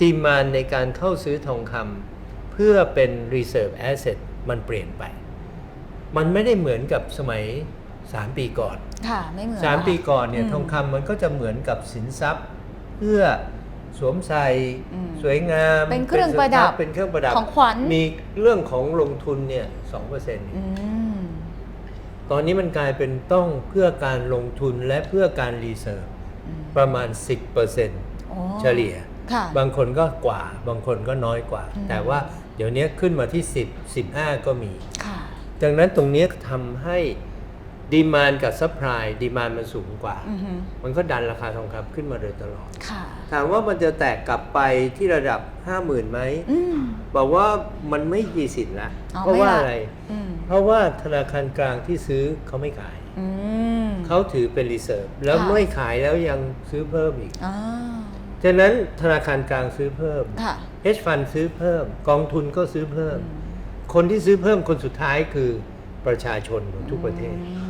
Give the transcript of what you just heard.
ดีมานในการเข้าซื้อทองคำเพื่อเป็น reserve asset มันเปลี่ยนไป มันไม่ได้เหมือนกับสมัย 3 ปีก่อนค่ะไม่เหมือน3ค่ะปีก่อนเนี่ยมทองคำมันก็จะเหมือนกับสินทรัพย์ เพื่อสวมใส่อืมสวยงามเป็นเครื่องประดับเป็นเครื่องประดับของขวัญมีเรื่องของลงทุนเนี่ยสองเปอร์เซ็นต์อืมตอนนี้มันกลายเป็นต้องเพื่อการลงทุนและเพื่อการรีเซิร์ฟอืมประมาณ 10%เโอ้ฉลี่ยค่ะ บางคนก็กว่า บางคนก็น้อยกว่าอืมแต่ว่าเดี๋ยวนี้ขึ้นมาที่ 10 15 ก็มีค่ะดังนั้นตรงนี้ทำให้ดีมานกับซัพพลายดีมานมันสูงกว่าอือฮึมันก็ดันราคาทองคำขึ้นมาโดยตลอดค่ะถามว่ามันจะแตกกลับไปที่ระดับ 50,000ไหมอืมบอกว่ามันไม่มีสิทธิ์ละอ๋อเพราะว่าไม่ละอะไรอืมเพราะว่าธนาคารกลางที่ซื้อเขาไม่ขายอืมเขาถือเป็นรีเซิร์ฟแล้วค่ะไม่ขายแล้วยังซื้อเพิ่มอีกอ่า ฉะนั้นธนาคารกลางซื้อเพิ่มค่ะ hedge fund ซื้อเพิ่ม กองทุนก็ซื้อเพิ่มอืมคนที่ซื้อเพิ่มคนสุดท้ายคือประชาชนของทุกประเทศ อืม